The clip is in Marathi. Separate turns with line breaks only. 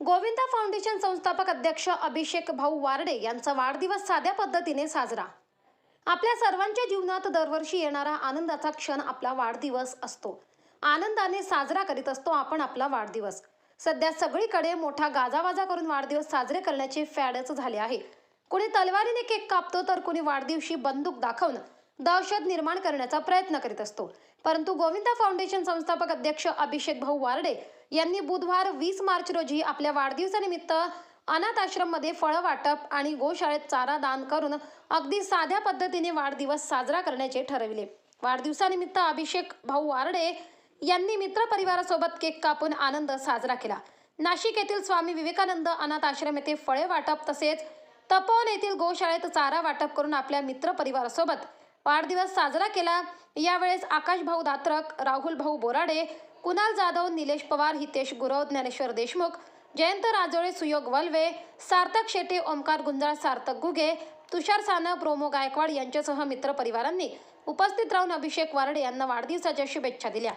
गोविंदा फाउंडेशन संस्थापक अध्यक्ष अभिषेक भाऊ वारडे यांचा वाढदिवस साध्या पद्धतीने साजरा. आपल्या सर्वांच्या जीवनात दरवर्षी येणारा आनंदाचा क्षण आपला वाढदिवस असतो. आनंदाने साजरा करीत असतो आपण आपला वाढदिवस. सध्या सगळीकडे मोठा गाजावाजा करून वाढदिवस साजरे करण्याचे फॅडच झाले आहे कुणी तलवारीने केक कापतो तर कुणी वाढदिवशी बंदूक दाखवून दहशत निर्माण करण्याचा प्रयत्न करीत असतो. परंतु गोविंदा फाउंडेशन संस्थापक अध्यक्ष अभिषेक भाऊ वारडे यांनी बुधवार वीस मार्च रोजी आपल्या वाढदिवसानिमित्त अनाथ आश्रममध्ये फळं वाटप आणि गोशाळेत चारा दान करून अगदी साध्या पद्धतीने वाढदिवस साजरा करण्याचे ठरविले. वाढदिवसानिमित्त अभिषेक भाऊ वारडे यांनी मित्रपरिवारासोबत केक कापून आनंद साजरा केला. नाशिक येथील स्वामी विवेकानंद अनाथ आश्रम येथे फळे वाटप तसेच तपोवन येथील गोशाळेत चारा वाटप करून आपल्या मित्रपरिवारासोबत वाढदिवस साजरा केला. यावेळेस आकाश भाऊ दात्रक राहुल भाऊ बोराडे कुणाल जाधव निलेश पवार हितेश गुरव ज्ञानेश्वर देशमुख जयंत राजोळे सुयोग वल्वे सार्थक शेटे ओमकार गुंजाळ सार्थक गुगे तुषार सानव प्रोमो गायकवाड यांच्यासह मित्रपरिवारांनी उपस्थित राहून अभिषेक वारडे यांना वाढदिवसाच्या शुभेच्छा दिल्या.